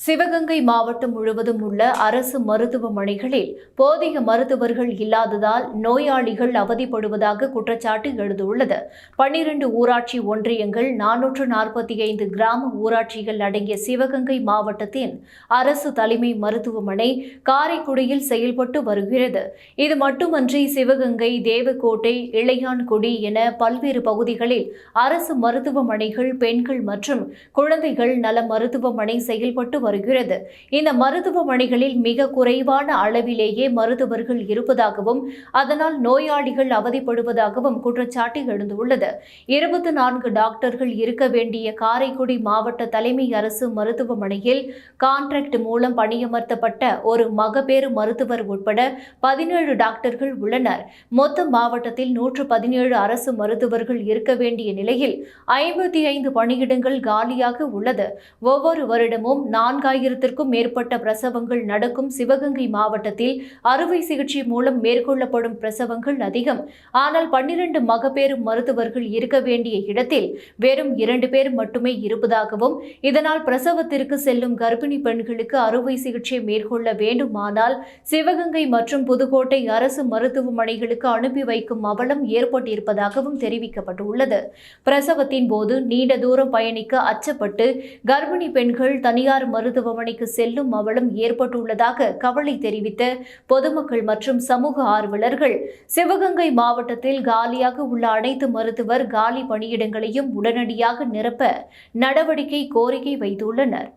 சிவகங்கை மாவட்டம் முழுவதும் உள்ள அரசு மருத்துவமனைகளில் போதிய மருத்துவர்கள் இல்லாததால் நோயாளிகள் அவதிப்படுவதாக குற்றச்சாட்டு எழுந்துள்ளது. பன்னிரண்டு ஊராட்சி ஒன்றியங்கள் நானூற்று நாற்பத்தி ஐந்து கிராம ஊராட்சிகள் அடங்கிய சிவகங்கை மாவட்டத்தின் அரசு தலைமை மருத்துவமனை காரைக்குடியில் செயல்பட்டு வருகிறது. இது மட்டுமன்றி சிவகங்கை தேவக்கோட்டை இளையான்குடி என பல்வேறு பகுதிகளில் அரசு மருத்துவமனைகள் பெண்கள் மற்றும் குழந்தைகள் நல மருத்துவமனை செயல்பட்டு வருகிறது. இந்த மருத்துவமனைகளில் மிக குறைவான அளவிலேயே மருத்துவர்கள் இருப்பதாகவும் அதனால் நோயாளிகள் அவதிப்படுவதாகவும் குற்றச்சாட்டு எழுந்துள்ளது. இருபத்தி நான்கு டாக்டர்கள் இருக்க வேண்டிய காரைக்குடி மாவட்ட தலைமை அரசு மருத்துவமனையில் கான்ட்ராக்ட் மூலம் பணியமர்த்தப்பட்ட ஒரு மகப்பேறு மருத்துவர் உட்பட பதினேழு டாக்டர்கள் உள்ளனர். மொத்த மாவட்டத்தில் நூற்று பதினேழு அரசு மருத்துவர்கள் இருக்க வேண்டிய நிலையில் ஐம்பத்தி ஐந்து பணியிடங்கள் காலியாக உள்ளது. ஒவ்வொரு வருடமும் நான்கு நான்காயிரத்திற்கும் மேற்பட்ட பிரசவங்கள் நடக்கும் சிவகங்கை மாவட்டத்தில் அறுவை சிகிச்சை மூலம் மேற்கொள்ளப்படும் பிரசவங்கள் அதிகம். ஆனால் பன்னிரண்டு மகப்பேறு மருத்துவர்கள் இருக்க வேண்டிய இடத்தில் வெறும் இரண்டு பேர் மட்டுமே இருப்பதாகவும் இதனால் பிரசவத்திற்கு செல்லும் கர்ப்பிணி பெண்களுக்கு அறுவை சிகிச்சை மேற்கொள்ள வேண்டுமானால் சிவகங்கை மற்றும் புதுக்கோட்டை அரசு மருத்துவமனைகளுக்கு அனுப்பி வைக்கும் அவலம் ஏற்பட்டிருப்பதாகவும் தெரிவிக்கப்பட்டுள்ளது. பிரசவத்தின் போது நீண்ட தூரம் பயணிக்க அச்சப்பட்டு கர்ப்பிணி பெண்கள் தனியார் மருத்துவ மருத்துவமனைக்கு செல்லும் அவலம் ஏற்பட்டுள்ளதாக கவலை தெரிவித்த பொதுமக்கள் மற்றும் சமூக ஆர்வலர்கள் சிவகங்கை மாவட்டத்தில் காலியாக உள்ள அனைத்து மருத்துவர் காலி பணியிடங்களையும் உடனடியாக நிரப்ப நடவடிக்கை கோரிக்கை வைத்துள்ளனர்.